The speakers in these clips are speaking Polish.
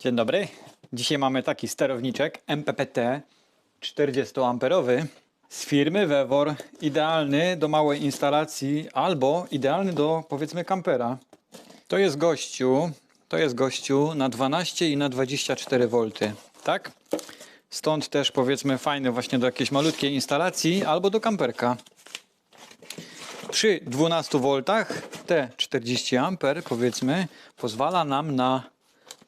Dzień dobry. Dzisiaj mamy taki sterowniczek MPPT 40-amperowy z firmy Vevor. Idealny do małej instalacji albo idealny do powiedzmy kampera. To jest gościu, to jest gościu na 12 i na 24 V, tak? Stąd też powiedzmy fajny właśnie do jakiejś malutkiej instalacji albo do kamperka. Przy 12 V te 40 A powiedzmy pozwala nam na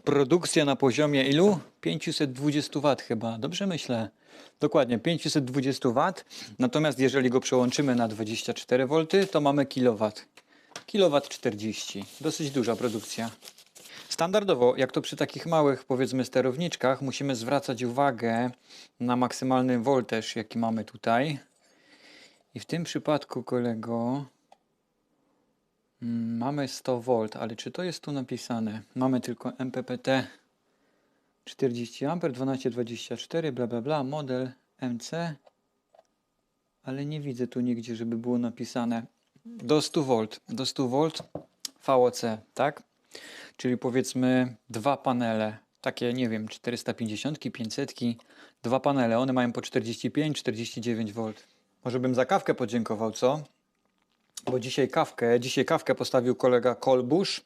produkcję na poziomie ilu? 520 W chyba, dobrze myślę. Dokładnie, 520 W. Natomiast jeżeli go przełączymy na 24 V, to mamy kilowat. Kilowat 40. Dosyć duża produkcja. Standardowo, jak to przy takich małych, powiedzmy, sterowniczkach, musimy zwracać uwagę na maksymalny woltaż, jaki mamy tutaj. I w tym przypadku, kolego, mamy 100 V, ale czy to jest tu napisane? Mamy tylko MPPT 40 A, 1224, bla bla bla, model MC, ale nie widzę tu nigdzie, żeby było napisane do 100 V, do 100 V VOC, tak? Czyli powiedzmy dwa panele, takie nie wiem, 450, 500, dwa panele, one mają po 45, 49 V. Może bym za kawkę podziękował, co? Bo dzisiaj kawkę, dzisiaj kawkę postawił kolega Kolbusz.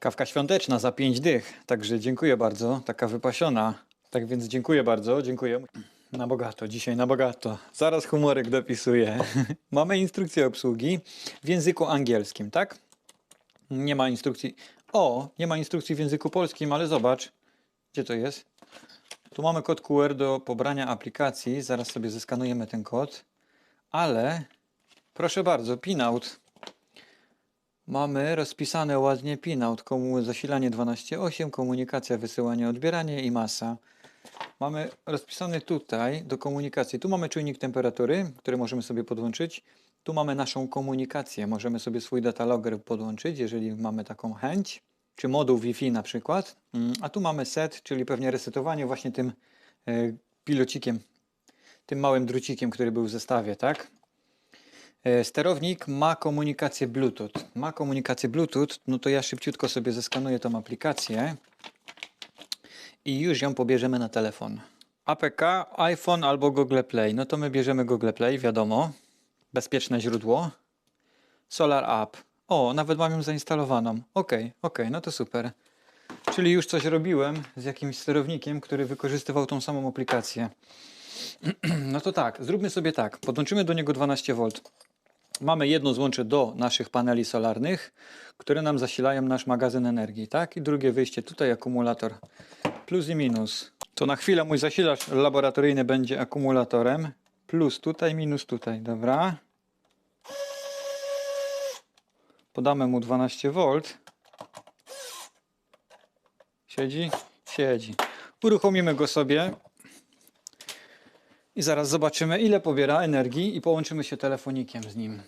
Kawka świąteczna za 5 dych, także dziękuję bardzo, taka wypasiona. Tak więc dziękuję bardzo, dziękuję. Na bogato, dzisiaj na bogato. Zaraz humorek dopisuję. Mamy instrukcję obsługi w języku angielskim, tak? Nie ma instrukcji. O, nie ma instrukcji w języku polskim, ale zobacz, gdzie to jest. Tu mamy kod QR do pobrania aplikacji. Zaraz sobie zeskanujemy ten kod. Ale proszę bardzo, pinout. Mamy rozpisane ładnie pinout. Komu zasilanie 12.8, komunikacja, wysyłanie, odbieranie i masa. Mamy rozpisany tutaj do komunikacji. Tu mamy czujnik temperatury, który możemy sobie podłączyć. Tu mamy naszą komunikację. Możemy sobie swój datalogger podłączyć, jeżeli mamy taką chęć. Czy moduł Wi-Fi na przykład. Mm, A tu mamy set, czyli pewnie resetowanie właśnie tym e, pilocikiem, tym małym drucikiem, który był w zestawie, tak? E, Sterownik ma komunikację Bluetooth. Ma komunikację Bluetooth, no to ja szybciutko sobie zeskanuję tą aplikację i już ją pobierzemy na telefon. APK, iPhone albo Google Play. No to my bierzemy Google Play, wiadomo. Bezpieczne źródło. Solar App. O, nawet mam ją zainstalowaną. Ok, ok, no to super. Czyli już coś robiłem z jakimś sterownikiem, który wykorzystywał tą samą aplikację. No to tak, zróbmy sobie tak. Podłączymy do niego 12V. Mamy jedno złącze do naszych paneli solarnych, które nam zasilają nasz magazyn energii, tak? I drugie wyjście tutaj akumulator. Plus i minus. To na chwilę mój zasilacz laboratoryjny będzie akumulatorem. Plus tutaj, minus tutaj, dobra? Podamy mu 12V. Siedzi? Siedzi. Uruchomimy go sobie. I zaraz zobaczymy, ile pobiera energii i połączymy się telefonikiem z nim.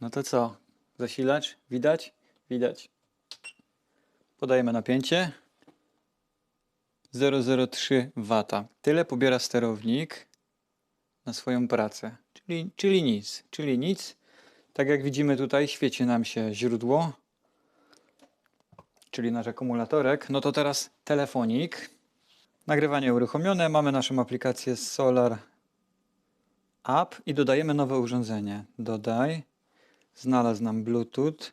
No to co? Zasilacz? Widać? Widać. Podajemy napięcie. 0,03 W. Tyle pobiera sterownik na swoją pracę. Czyli, czyli nic. Czyli nic. Tak jak widzimy tutaj, świeci nam się źródło, czyli nasz akumulatorek. No to teraz telefonik. Nagrywanie uruchomione. Mamy naszą aplikację Solar App i dodajemy nowe urządzenie. Dodaj. Znalazł nam Bluetooth,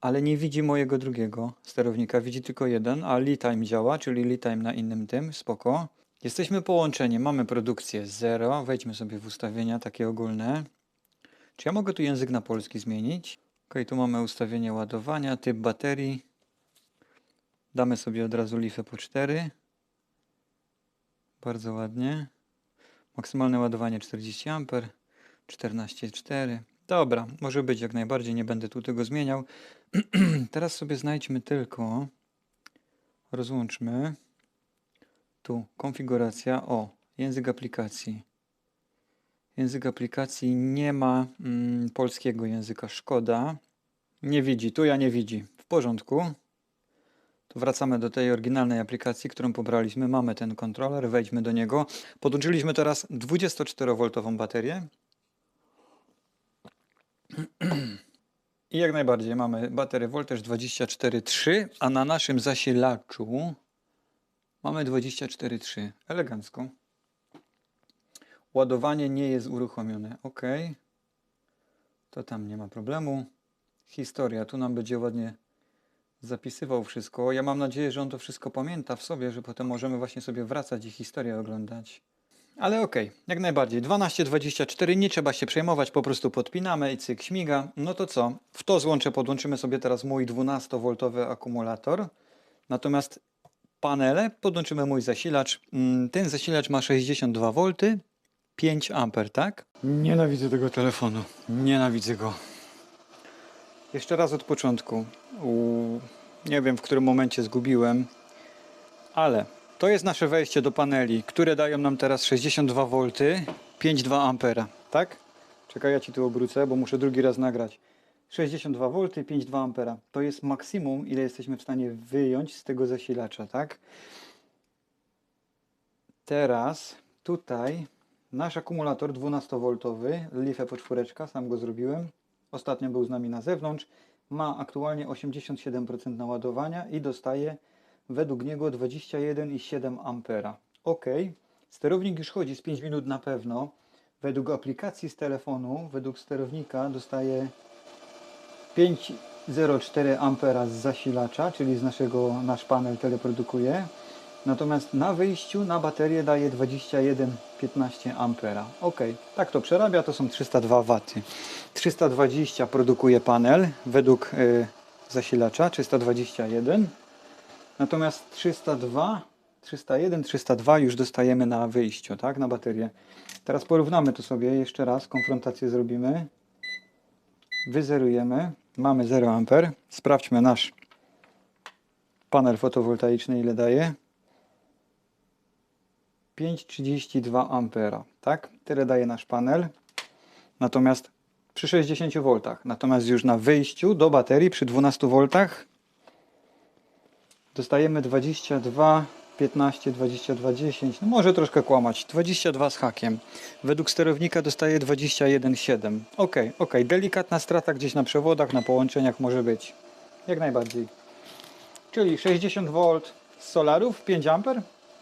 ale nie widzi mojego drugiego sterownika. Widzi tylko jeden, a LeTime działa, czyli LeTime na innym tym. Spoko. Jesteśmy połączeni. Mamy produkcję 0. Wejdźmy sobie w ustawienia takie ogólne. Czy ja mogę tu język na polski zmienić? Ok, tu mamy ustawienie ładowania, typ baterii. Damy sobie od razu lifę po 4. Bardzo ładnie. Maksymalne ładowanie 40 A, 14,4. Dobra, może być jak najbardziej, nie będę tu tego zmieniał. Teraz sobie znajdźmy tylko, rozłączmy. Tu konfiguracja, o, język aplikacji. Język aplikacji nie ma mm, polskiego języka, szkoda. Nie widzi, tu ja nie widzi. W porządku. To wracamy do tej oryginalnej aplikacji, którą pobraliśmy. Mamy ten kontroler, wejdźmy do niego. Podłączyliśmy teraz 24V baterię. I jak najbardziej mamy baterię voltaż 24,3, a na naszym zasilaczu mamy 24,3. Elegancko. Ładowanie nie jest uruchomione. OK. To tam nie ma problemu. Historia. Tu nam będzie ładnie zapisywał wszystko. Ja mam nadzieję, że on to wszystko pamięta w sobie, że potem możemy właśnie sobie wracać i historię oglądać. Ale okej, jak najbardziej. 12,24, nie trzeba się przejmować, po prostu podpinamy i cyk śmiga. No to co? W to złącze podłączymy sobie teraz mój 12V akumulator. Natomiast panele podłączymy mój zasilacz. Mm, Ten zasilacz ma 62V, 5 A, tak? Nienawidzę tego telefonu. Nienawidzę go. Jeszcze raz od początku. Nie wiem, w którym momencie zgubiłem, ale to jest nasze wejście do paneli, które dają nam teraz 62V, 5,2 ampera, tak? Czekaj, ja ci tu obrócę, bo muszę drugi raz nagrać. 62V, 5,2 ampera. To jest maksimum, ile jesteśmy w stanie wyjąć z tego zasilacza, tak? Teraz tutaj nasz akumulator 12V, Life po czwóreczka, sam go zrobiłem. Ostatnio był z nami na zewnątrz. Ma aktualnie 87% naładowania i dostaje według niego 21,7 ampera. Ok, sterownik już chodzi z 5 minut na pewno. Według aplikacji z telefonu, według sterownika dostaje 5,04 ampera z zasilacza, czyli z naszego, nasz panel teleprodukuje. Natomiast na wyjściu na baterię daje 21,15 ampera. Ok, tak to przerabia, to są 302 W. 320 produkuje panel według y, zasilacza, 321. Natomiast 302, 301, 302 już dostajemy na wyjściu, tak, na baterię. Teraz porównamy to sobie jeszcze raz, konfrontację zrobimy. Wyzerujemy, mamy 0 amper. Sprawdźmy nasz panel fotowoltaiczny, ile daje. 5,32 ampera, tak? Tyle daje nasz panel. Natomiast przy 60 V, natomiast już na wyjściu do baterii przy 12 V dostajemy 22, 15, 22, 10, no może troszkę kłamać, 22 z hakiem. Według sterownika dostaje 21,7. Ok, ok, delikatna strata gdzieś na przewodach, na połączeniach może być. Jak najbardziej. Czyli 60 V z solarów, 5 A,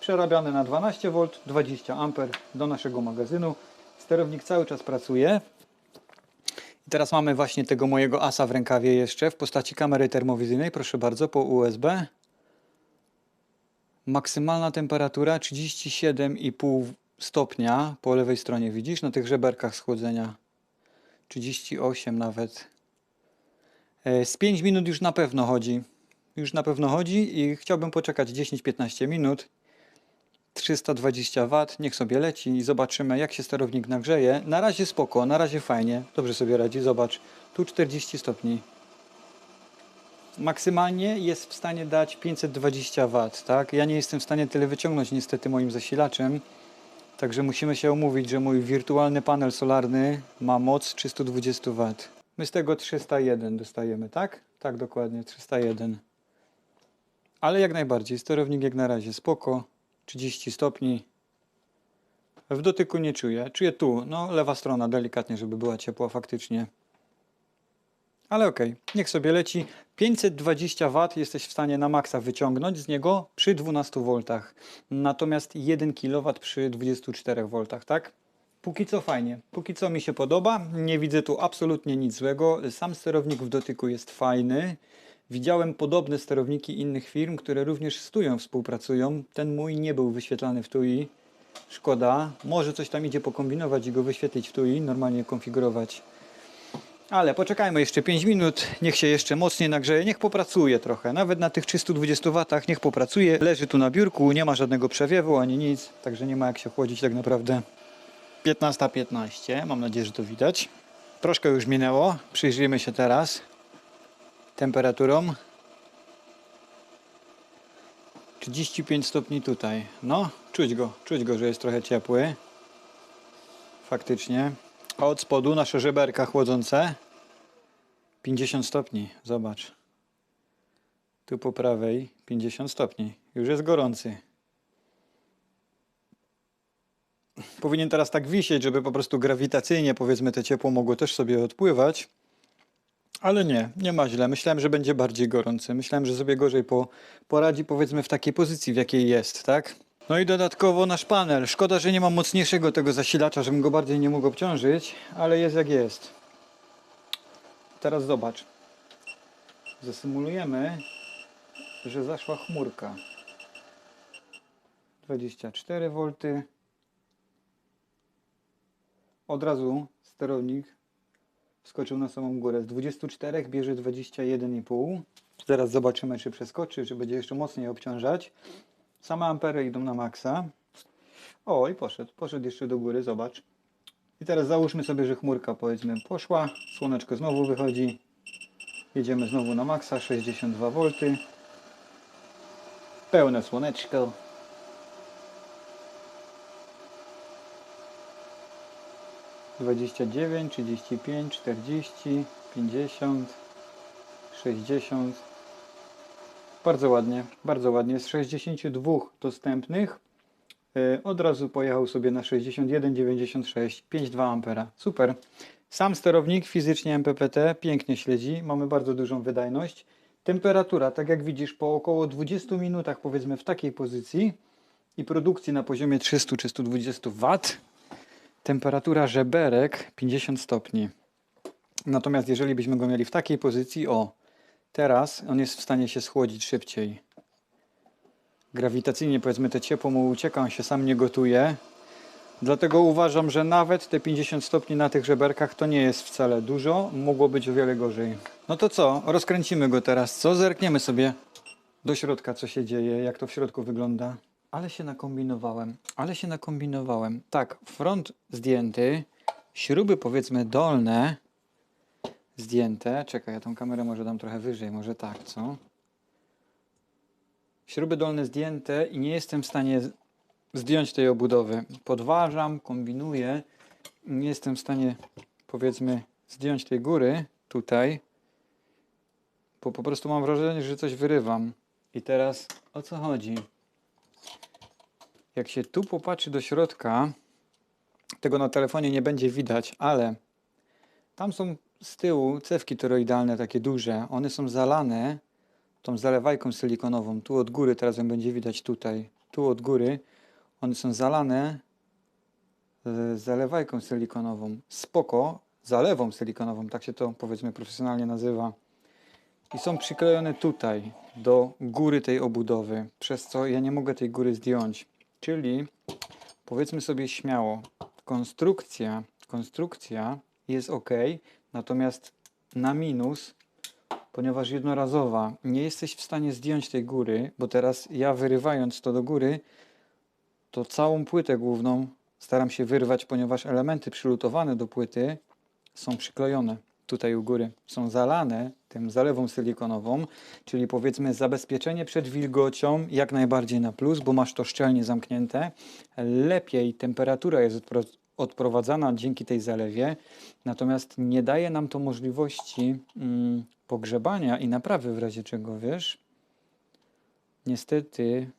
przerabiane na 12 V, 20 A do naszego magazynu. Sterownik cały czas pracuje. I teraz mamy właśnie tego mojego asa w rękawie jeszcze w postaci kamery termowizyjnej, proszę bardzo, po USB. Maksymalna temperatura 37,5 stopnia po lewej stronie, widzisz, na tych żeberkach schłodzenia. 38 nawet. E, Z 5 minut już na pewno chodzi. Już na pewno chodzi i chciałbym poczekać 10-15 minut. 320 W, niech sobie leci i zobaczymy jak się sterownik nagrzeje. Na razie spoko, na razie fajnie, dobrze sobie radzi, zobacz. Tu 40 stopni. Maksymalnie jest w stanie dać 520 W, tak? Ja nie jestem w stanie tyle wyciągnąć niestety moim zasilaczem. Także musimy się umówić, że mój wirtualny panel solarny ma moc 320 W. My z tego 301 dostajemy, tak? Tak, dokładnie, 301. Ale jak najbardziej, sterownik jak na razie spoko. 30 stopni. W dotyku nie czuję. Czuję tu, no lewa strona delikatnie, żeby była ciepła faktycznie. Ale okej, niech sobie leci. 520 W jesteś w stanie na maksa wyciągnąć z niego przy 12 V. Natomiast 1 kW przy 24 V, tak? Póki co fajnie, póki co mi się podoba. Nie widzę tu absolutnie nic złego. Sam sterownik w dotyku jest fajny. Widziałem podobne sterowniki innych firm, które również z współpracują. Ten mój nie był wyświetlany w Tui. Szkoda. Może coś tam idzie pokombinować i go wyświetlić w Tui, normalnie konfigurować. Ale poczekajmy jeszcze 5 minut, niech się jeszcze mocniej nagrzeje, niech popracuje trochę. Nawet na tych 320 watach niech popracuje. Leży tu na biurku, nie ma żadnego przewiewu ani nic, także nie ma jak się chłodzić tak naprawdę. 15.15, 15. mam nadzieję, że to widać. Troszkę już minęło, przyjrzyjmy się teraz temperaturą. 35 stopni tutaj. No, czuć go, czuć go, że jest trochę ciepły. Faktycznie. A od spodu nasze żeberka chłodzące 50 stopni, zobacz. Tu po prawej 50 stopni. Już jest gorący. Powinien teraz tak wisieć, żeby po prostu grawitacyjnie powiedzmy te ciepło mogło też sobie odpływać. Ale nie, nie ma źle. Myślałem, że będzie bardziej gorący. Myślałem, że sobie gorzej po, poradzi, powiedzmy, w takiej pozycji, w jakiej jest, tak? No i dodatkowo nasz panel. Szkoda, że nie mam mocniejszego tego zasilacza, żebym go bardziej nie mógł obciążyć, ale jest jak jest. Teraz zobacz. Zasymulujemy, że zaszła chmurka. 24 V. Od razu sterownik wskoczył na samą górę. Z 24 bierze 21,5. Zaraz zobaczymy, czy przeskoczy, czy będzie jeszcze mocniej obciążać. Same ampery idą na maksa. O, i poszedł. Poszedł jeszcze do góry, zobacz. I teraz załóżmy sobie, że chmurka powiedzmy poszła. Słoneczko znowu wychodzi. Jedziemy znowu na maksa, 62 V. Pełne słoneczko. Dwadzieścia dziewięć, trzydzieści pięć, czterdzieści, pięćdziesiąt, sześćdziesiąt. Bardzo ładnie, bardzo ładnie. Z 62 dostępnych e, od razu pojechał sobie na 61,96, 5,2 ampera. Super. Sam sterownik fizycznie MPPT pięknie śledzi, mamy bardzo dużą wydajność. Temperatura, tak jak widzisz, po około 20 minutach powiedzmy w takiej pozycji i produkcji na poziomie 300-320 W, temperatura żeberek 50 stopni. Natomiast jeżeli byśmy go mieli w takiej pozycji, o, teraz on jest w stanie się schłodzić szybciej. Grawitacyjnie powiedzmy te ciepło mu ucieka, on się sam nie gotuje. Dlatego uważam, że nawet te 50 stopni na tych żeberkach to nie jest wcale dużo, mogło być o wiele gorzej. No to co, rozkręcimy go teraz, co? Zerkniemy sobie do środka, co się dzieje, jak to w środku wygląda. Ale się nakombinowałem, ale się nakombinowałem. Tak, front zdjęty, śruby powiedzmy dolne zdjęte. Czekaj, ja tą kamerę może dam trochę wyżej, może tak, co? Śruby dolne zdjęte i nie jestem w stanie zdjąć tej obudowy. Podważam, kombinuję. Nie jestem w stanie, powiedzmy, zdjąć tej góry tutaj, bo po prostu mam wrażenie, że coś wyrywam. I teraz o co chodzi? Jak się tu popatrzy do środka, tego na telefonie nie będzie widać, ale tam są z tyłu cewki toroidalne, takie duże. One są zalane tą zalewajką silikonową. Tu od góry, teraz ją będzie widać tutaj. Tu od góry. One są zalane e, zalewajką silikonową. Spoko, zalewą silikonową, tak się to powiedzmy profesjonalnie nazywa. I są przyklejone tutaj, do góry tej obudowy, przez co ja nie mogę tej góry zdjąć. Czyli powiedzmy sobie śmiało, konstrukcja, konstrukcja jest ok, natomiast na minus, ponieważ jednorazowa, nie jesteś w stanie zdjąć tej góry, bo teraz ja wyrywając to do góry, to całą płytę główną staram się wyrwać, ponieważ elementy przylutowane do płyty są przyklejone tutaj u góry. Są zalane tym zalewą silikonową, czyli powiedzmy zabezpieczenie przed wilgocią jak najbardziej na plus, bo masz to szczelnie zamknięte. Lepiej temperatura jest odpro- odprowadzana dzięki tej zalewie, natomiast nie daje nam to możliwości mm, pogrzebania i naprawy w razie czego, wiesz? Niestety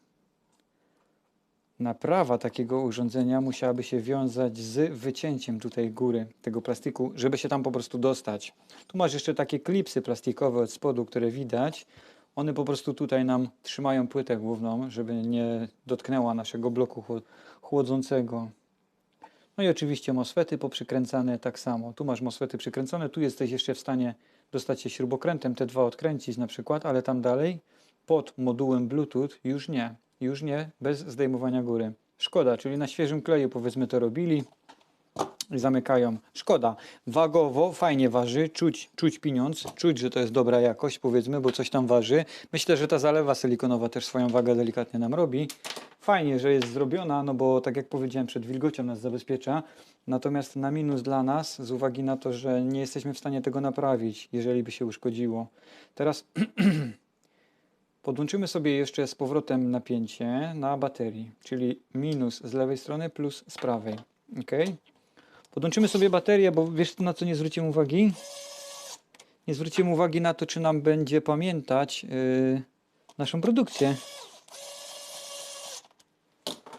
Naprawa takiego urządzenia musiałaby się wiązać z wycięciem tutaj góry tego plastiku, żeby się tam po prostu dostać. Tu masz jeszcze takie klipsy plastikowe od spodu, które widać. One po prostu tutaj nam trzymają płytę główną, żeby nie dotknęła naszego bloku chłod- chłodzącego. No i oczywiście MOSFETy poprzykręcane tak samo. Tu masz MOSFETy przykręcone, tu jesteś jeszcze w stanie dostać się śrubokrętem, te dwa odkręcić na przykład, ale tam dalej pod modułem Bluetooth już nie. Już nie, bez zdejmowania góry. Szkoda, czyli na świeżym kleju powiedzmy to robili i zamykają. Szkoda. Wagowo fajnie waży, czuć, czuć pieniądz, czuć, że to jest dobra jakość powiedzmy, bo coś tam waży. Myślę, że ta zalewa silikonowa też swoją wagę delikatnie nam robi. Fajnie, że jest zrobiona, no bo tak jak powiedziałem, przed wilgocią nas zabezpiecza. Natomiast na minus dla nas, z uwagi na to, że nie jesteśmy w stanie tego naprawić, jeżeli by się uszkodziło. Teraz Podłączymy sobie jeszcze z powrotem napięcie na baterii, czyli minus z lewej strony plus z prawej. ok? Podłączymy sobie baterię, bo wiesz na co nie zwróciłem uwagi? Nie zwróciłem uwagi na to, czy nam będzie pamiętać yy, naszą produkcję.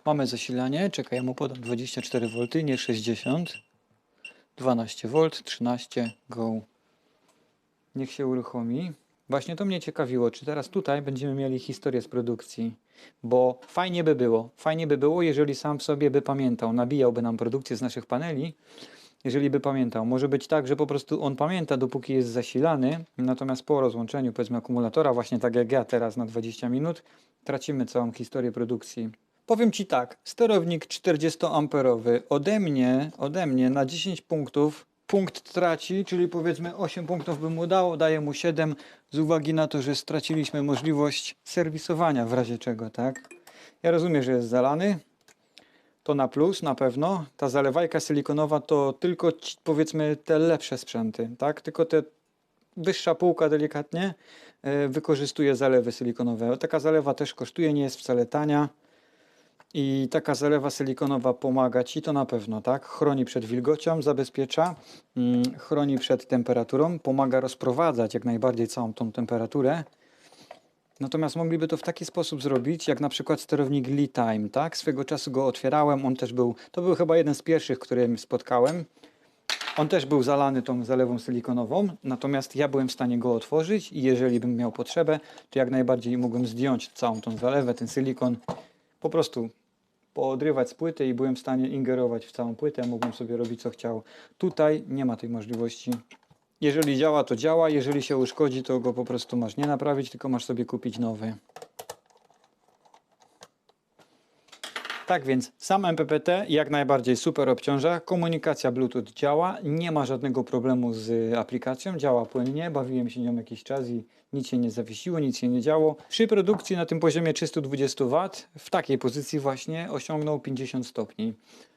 Mamy zasilanie, czekaj, ja mu podam 24V, nie 60. 12V, 13, go. Niech się uruchomi. Właśnie to mnie ciekawiło, czy teraz tutaj będziemy mieli historię z produkcji. Bo fajnie by było, fajnie by było, jeżeli sam w sobie by pamiętał, nabijałby nam produkcję z naszych paneli, jeżeli by pamiętał. Może być tak, że po prostu on pamięta, dopóki jest zasilany, natomiast po rozłączeniu, powiedzmy, akumulatora, właśnie tak jak ja teraz na 20 minut, tracimy całą historię produkcji. Powiem Ci tak, sterownik 40-amperowy ode mnie, ode mnie na 10 punktów punkt traci, czyli powiedzmy 8 punktów by mu dało, daje mu 7 z uwagi na to, że straciliśmy możliwość serwisowania w razie czego, tak? Ja rozumiem, że jest zalany, to na plus na pewno. Ta zalewajka silikonowa to tylko ci, powiedzmy te lepsze sprzęty, tak? Tylko te wyższa półka delikatnie e, wykorzystuje zalewy silikonowe. Taka zalewa też kosztuje, nie jest wcale tania. I taka zalewa silikonowa pomaga Ci to na pewno, tak? Chroni przed wilgocią, zabezpiecza, mm, chroni przed temperaturą, pomaga rozprowadzać jak najbardziej całą tą temperaturę. Natomiast mogliby to w taki sposób zrobić, jak na przykład sterownik Lee Time, tak? Swego czasu go otwierałem, on też był, to był chyba jeden z pierwszych, którym spotkałem. On też był zalany tą zalewą silikonową, natomiast ja byłem w stanie go otworzyć i jeżeli bym miał potrzebę, to jak najbardziej mogłem zdjąć całą tą zalewę, ten silikon, po prostu poodrywać z płyty i byłem w stanie ingerować w całą płytę, mogłem sobie robić co chciał. Tutaj nie ma tej możliwości. Jeżeli działa, to działa, jeżeli się uszkodzi, to go po prostu masz nie naprawić, tylko masz sobie kupić nowy. Tak więc sam MPPT jak najbardziej super obciąża, komunikacja Bluetooth działa, nie ma żadnego problemu z aplikacją, działa płynnie, bawiłem się nią jakiś czas i nic się nie zawiesiło, nic się nie działo. Przy produkcji na tym poziomie 320 W w takiej pozycji właśnie osiągnął 50 stopni.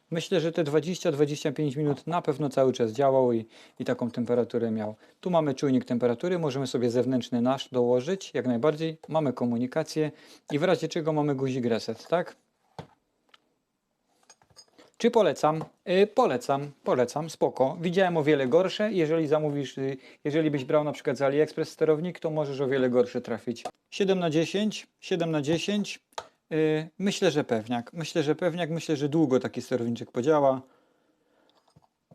Myślę, że te 20-25 minut na pewno cały czas działał i, i taką temperaturę miał. Tu mamy czujnik temperatury, możemy sobie zewnętrzny nasz dołożyć, jak najbardziej. Mamy komunikację i w razie czego mamy guzik reset, tak? Czy polecam? Y, polecam, polecam, spoko. Widziałem o wiele gorsze. Jeżeli zamówisz, y, jeżeli byś brał na przykład z AliExpress sterownik, to możesz o wiele gorsze trafić. 7 na 10, 7 na 10. Y, myślę, że pewniak. Myślę, że pewniak. Myślę, że długo taki sterowniczek podziała.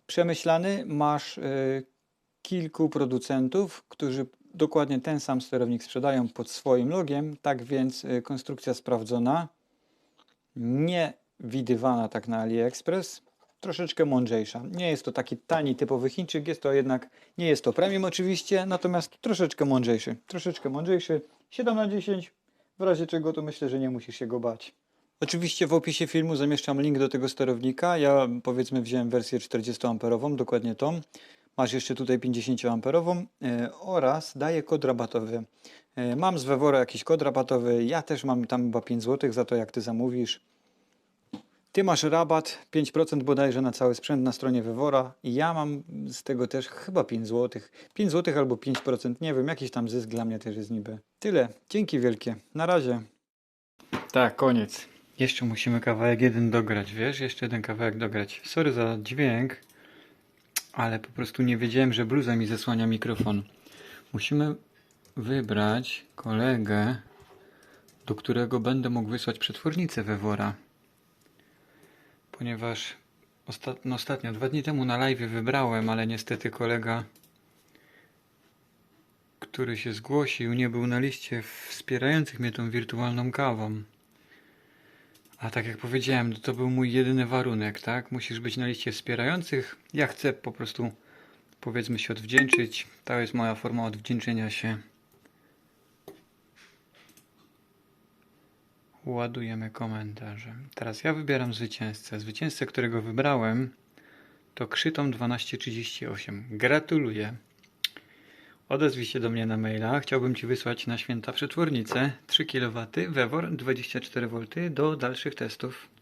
Przemyślany masz kilku producentów, którzy dokładnie ten sam sterownik sprzedają pod swoim logiem. Tak więc konstrukcja sprawdzona. Nie widywana tak na AliExpress, troszeczkę mądrzejsza. Nie jest to taki tani, typowy Chińczyk, jest to jednak, nie jest to premium oczywiście, natomiast troszeczkę mądrzejszy. Troszeczkę mądrzejszy. 7 na 10, w razie czego to myślę, że nie musisz się go bać. Oczywiście w opisie filmu zamieszczam link do tego sterownika. Ja powiedzmy wziąłem wersję 40 amperową, dokładnie tą. Masz jeszcze tutaj 50 amperową e, oraz daję kod rabatowy. E, mam z Wewora jakiś kod rabatowy, ja też mam tam chyba 5 zł za to jak Ty zamówisz. Ty masz rabat 5% bodajże na cały sprzęt na stronie Wywora i ja mam z tego też chyba 5 zł. 5 zł albo 5%, nie wiem, jakiś tam zysk dla mnie też jest niby. Tyle, dzięki wielkie, na razie. Tak, koniec. Jeszcze musimy kawałek jeden dograć, wiesz? Jeszcze jeden kawałek dograć. Sorry za dźwięk, ale po prostu nie wiedziałem, że bluza mi zasłania mikrofon. Musimy wybrać kolegę, do którego będę mógł wysłać przetwornicę Wewora ponieważ ostat... no ostatnio, dwa dni temu na live wybrałem, ale niestety kolega, który się zgłosił, nie był na liście wspierających mnie tą wirtualną kawą. A tak jak powiedziałem, to był mój jedyny warunek, tak? Musisz być na liście wspierających. Ja chcę po prostu, powiedzmy, się odwdzięczyć. To jest moja forma odwdzięczenia się. Ładujemy komentarze. Teraz ja wybieram zwycięzcę. Zwycięzcę, którego wybrałem, to Krzytom 1238. Gratuluję. Odezwij się do mnie na maila. Chciałbym Ci wysłać na święta przetwornicę 3 kW, Wewor 24V do dalszych testów.